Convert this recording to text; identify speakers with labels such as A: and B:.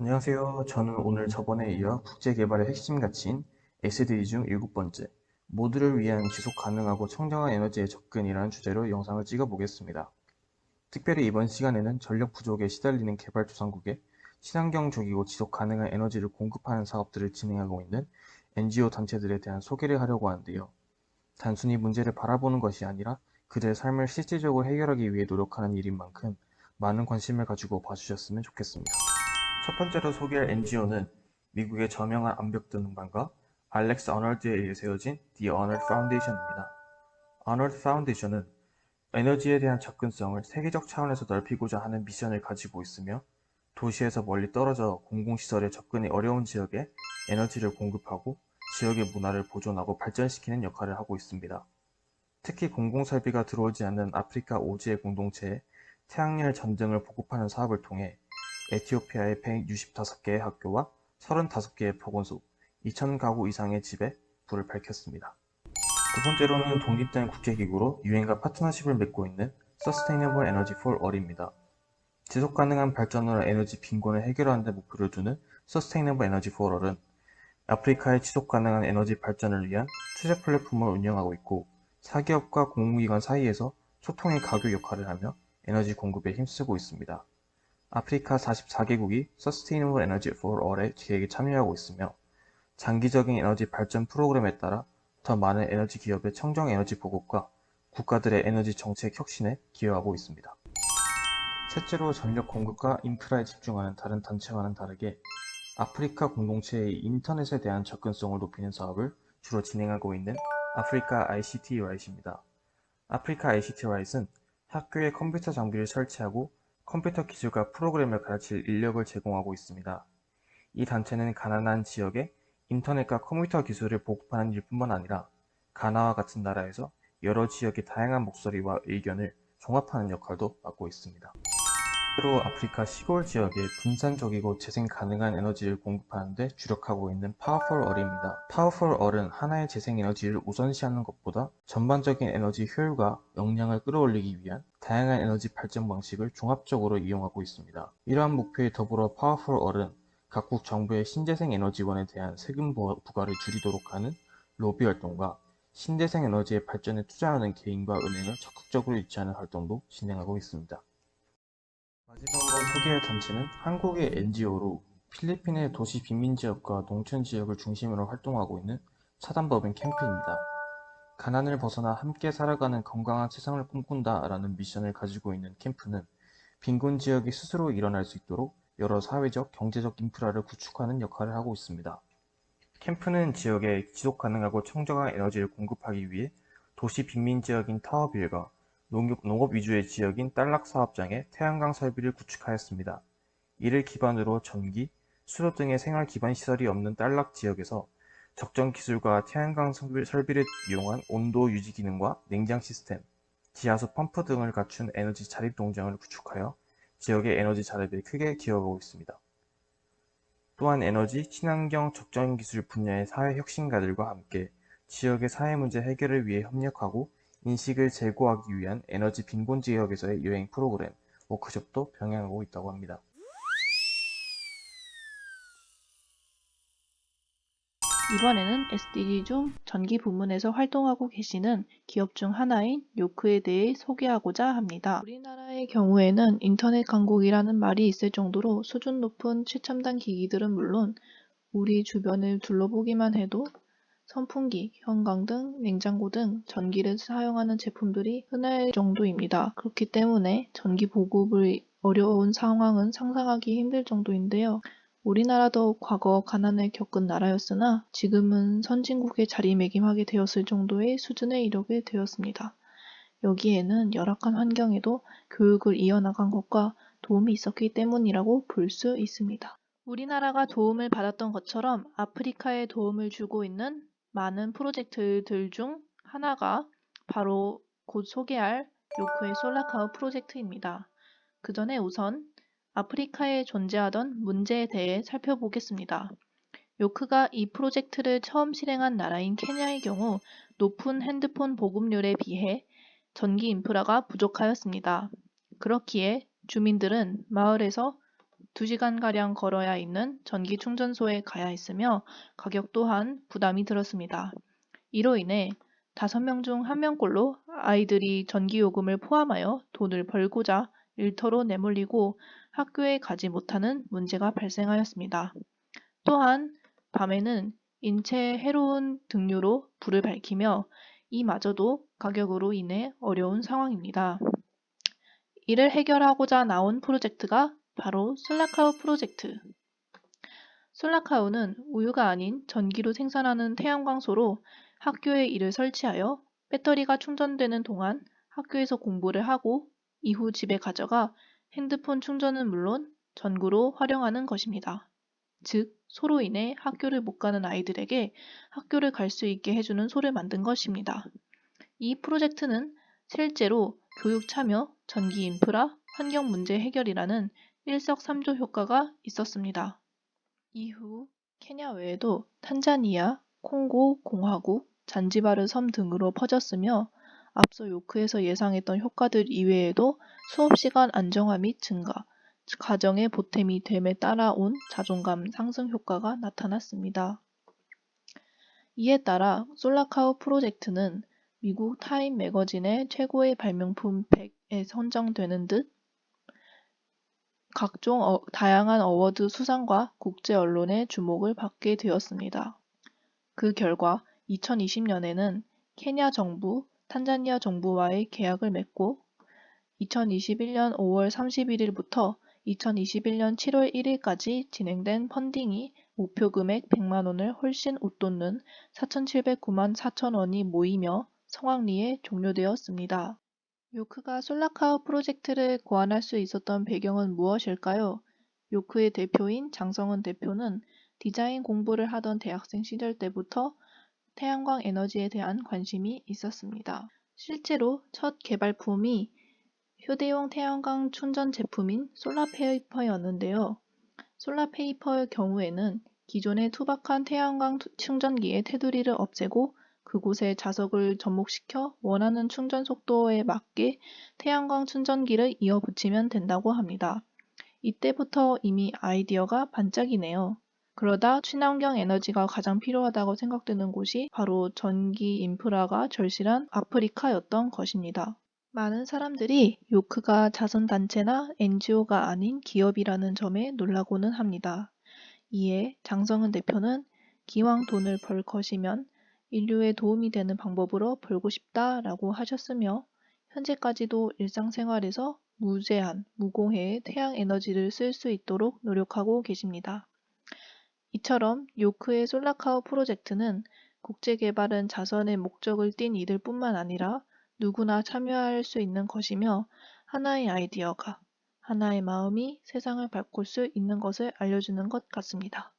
A: 안녕하세요. 저는 오늘 저번에 이어 국제 개발의 핵심 가치인 SDG 중 일곱 번째, 모두를 위한 지속 가능하고 청정한 에너지의 접근이라는 주제로 영상을 찍어 보겠습니다. 특별히 이번 시간에는 전력 부족에 시달리는 개발도상국에 친환경적이고 지속 가능한 에너지를 공급하는 사업들을 진행하고 있는 NGO 단체들에 대한 소개를 하려고 하는데요. 단순히 문제를 바라보는 것이 아니라 그들의 삶을 실질적으로 해결하기 위해 노력하는 일인 만큼 많은 관심을 가지고 봐주셨으면 좋겠습니다. 첫 번째로 소개할 NGO는 미국의 저명한 암벽 등반가 알렉스 어널드에 의해 세워진 The Arnold Foundation입니다. Arnold Foundation은 에너지에 대한 접근성을 세계적 차원에서 넓히고자 하는 미션을 가지고 있으며 도시에서 멀리 떨어져 공공시설에 접근이 어려운 지역에 에너지를 공급하고 지역의 문화를 보존하고 발전시키는 역할을 하고 있습니다. 특히 공공설비가 들어오지 않는 아프리카 오지의 공동체에 태양열 전등을 보급하는 사업을 통해 에티오피아의 165개의 학교와 35개의 보건소, 2,000가구 이상의 집에 불을 밝혔습니다. 두 번째로는 독립된 국제기구로 유엔과 파트너십을 맺고 있는 Sustainable Energy for All입니다. 지속 가능한 발전으로 에너지 빈곤을 해결하는 데 목표를 두는 Sustainable Energy for All은 아프리카의 지속 가능한 에너지 발전을 위한 투자 플랫폼을 운영하고 있고 사기업과 공공기관 사이에서 소통의 가교 역할을 하며 에너지 공급에 힘쓰고 있습니다. 아프리카 44개국이 Sustainable Energy for All의 계획에 참여하고 있으며 장기적인 에너지 발전 프로그램에 따라 더 많은 에너지 기업의 청정 에너지 보급과 국가들의 에너지 정책 혁신에 기여하고 있습니다. 셋째로 전력 공급과 인프라에 집중하는 다른 단체와는 다르게 아프리카 공동체의 인터넷에 대한 접근성을 높이는 사업을 주로 진행하고 있는 아프리카 ICT 라이트입니다. 아프리카 ICT 라이트는 학교에 컴퓨터 장비를 설치하고 컴퓨터 기술과 프로그램을 가르칠 인력을 제공하고 있습니다. 이 단체는 가난한 지역에 인터넷과 컴퓨터 기술을 보급하는 일뿐만 아니라 가나와 같은 나라에서 여러 지역의 다양한 목소리와 의견을 종합하는 역할도 맡고 있습니다. 로 아프리카 시골 지역에 분산적이고 재생 가능한 에너지를 공급하는 데 주력하고 있는 파워풀 얼입니다. 파워풀 얼은 하나의 재생 에너지를 우선시하는 것보다 전반적인 에너지 효율과 역량을 끌어올리기 위한 다양한 에너지 발전 방식을 종합적으로 이용하고 있습니다. 이러한 목표에 더불어 파워풀 얼은 각국 정부의 신재생 에너지원에 대한 세금 부과를 줄이도록 하는 로비 활동과 신재생 에너지의 발전에 투자하는 개인과 은행을 적극적으로 유치하는 활동도 진행하고 있습니다. 마지막으로 소개할 단체는 한국의 NGO로 필리핀의 도시 빈민 지역과 농촌 지역을 중심으로 활동하고 있는 사단법인 캠프입니다. 가난을 벗어나 함께 살아가는 건강한 세상을 꿈꾼다 라는 미션을 가지고 있는 캠프는 빈곤 지역이 스스로 일어날 수 있도록 여러 사회적, 경제적 인프라를 구축하는 역할을 하고 있습니다. 캠프는 지역에 지속 가능하고 청정한 에너지를 공급하기 위해 도시 빈민 지역인 타워빌과 농업, 농업 위주의 지역인 딸락 사업장에 태양광 설비를 구축하였습니다. 이를 기반으로 전기, 수도 등의 생활 기반 시설이 없는 딸락 지역에서 적정 기술과 태양광 설비를 이용한 온도 유지 기능과 냉장 시스템, 지하수 펌프 등을 갖춘 에너지 자립 농장을 구축하여 지역의 에너지 자립에 크게 기여하고 있습니다. 또한 에너지, 친환경, 적정 기술 분야의 사회 혁신가들과 함께 지역의 사회 문제 해결을 위해 협력하고 인식을 제고하기 위한 에너지 빈곤 지역에서의 여행 프로그램, 워크숍도 병행하고 있다고 합니다.
B: 이번에는 SDG 중 전기 부문에서 활동하고 계시는 기업 중 하나인 요크에 대해 소개하고자 합니다. 우리나라의 경우에는 인터넷 강국이라는 말이 있을 정도로 수준 높은 최첨단 기기들은 물론 우리 주변을 둘러보기만 해도 선풍기, 형광 등 냉장고 등 전기를 사용하는 제품들이 흔할 정도입니다. 그렇기 때문에 전기 보급을 어려운 상황은 상상하기 힘들 정도인데요. 우리나라도 과거 가난을 겪은 나라였으나 지금은 선진국에 자리매김하게 되었을 정도의 수준에 이르게 되었습니다. 여기에는 열악한 환경에도 교육을 이어나간 것과 도움이 있었기 때문이라고 볼 수 있습니다. 우리나라가 도움을 받았던 것처럼 아프리카에 도움을 주고 있는 많은 프로젝트들 중 하나가 바로 곧 소개할 요크의 솔라카우 프로젝트입니다. 그 전에 우선 아프리카에 존재하던 문제에 대해 살펴보겠습니다. 요크가 이 프로젝트를 처음 실행한 나라인 케냐의 경우 높은 핸드폰 보급률에 비해 전기 인프라가 부족하였습니다. 그렇기에 주민들은 마을에서 2시간가량 걸어야 있는 전기 충전소에 가야 했으며 가격 또한 부담이 들었습니다. 이로 인해 5명 중 1명꼴로 아이들이 전기요금을 포함하여 돈을 벌고자 일터로 내몰리고 학교에 가지 못하는 문제가 발생하였습니다. 또한 밤에는 인체 해로운 등류로 불을 밝히며 이마저도 가격으로 인해 어려운 상황입니다. 이를 해결하고자 나온 프로젝트가 바로 솔라카우 프로젝트. 솔라카우는 우유가 아닌 전기로 생산하는 태양광소로 학교에 이를 설치하여 배터리가 충전되는 동안 학교에서 공부를 하고 이후 집에 가져가 핸드폰 충전은 물론 전구로 활용하는 것입니다. 즉, 소로 인해 학교를 못 가는 아이들에게 학교를 갈 수 있게 해주는 소를 만든 것입니다. 이 프로젝트는 실제로 교육 참여, 전기 인프라, 환경 문제 해결이라는 일석삼조 효과가 있었습니다. 이후 케냐 외에도 탄자니아, 콩고 공화국, 잔지바르 섬 등으로 퍼졌으며 앞서 요크에서 예상했던 효과들 이외에도 수업시간 안정화 및 증가, 가정의 보탬이 됨에 따라온 자존감 상승 효과가 나타났습니다. 이에 따라 솔라카우 프로젝트는 미국 타임 매거진의 최고의 발명품 100에 선정되는 듯 각종 어- 다양한 어워드 수상과 국제 언론의 주목을 받게 되었습니다. 그 결과 2020년에는 케냐 정부, 탄자니아 정부와의 계약을 맺고 2021년 5월 31일부터 2021년 7월 1일까지 진행된 펀딩이 목표 금액 100만 원을 훨씬 웃돋는 4,709만 4천 원이 모이며 성황리에 종료되었습니다. 요크가 솔라카우 프로젝트를 고안할 수 있었던 배경은 무엇일까요? 요크의 대표인 장성은 대표는 디자인 공부를 하던 대학생 시절 때부터 태양광 에너지에 대한 관심이 있었습니다. 실제로 첫 개발품이 휴대용 태양광 충전 제품인 솔라페이퍼였는데요. 솔라페이퍼의 경우에는 기존의 투박한 태양광 투- 충전기의 테두리를 없애고 그곳에 자석을 접목시켜 원하는 충전 속도에 맞게 태양광 충전기를 이어 붙이면 된다고 합니다. 이때부터 이미 아이디어가 반짝이네요. 그러다 친환경 에너지가 가장 필요하다고 생각되는 곳이 바로 전기 인프라가 절실한 아프리카였던 것입니다. 많은 사람들이 요크가 자선단체나 NGO가 아닌 기업이라는 점에 놀라고는 합니다. 이에 장성은 대표는 기왕 돈을 벌 것이면 인류에 도움이 되는 방법으로 벌고 싶다 라고 하셨으며 현재까지도 일상생활에서 무제한, 무공해의 태양 에너지를 쓸 수 있도록 노력하고 계십니다. 이처럼 요크의 솔라카우 프로젝트는 국제 개발은 자선의 목적을 띤 이들 뿐만 아니라 누구나 참여할 수 있는 것이며 하나의 아이디어가 하나의 마음이 세상을 바꿀 수 있는 것을 알려주는 것 같습니다.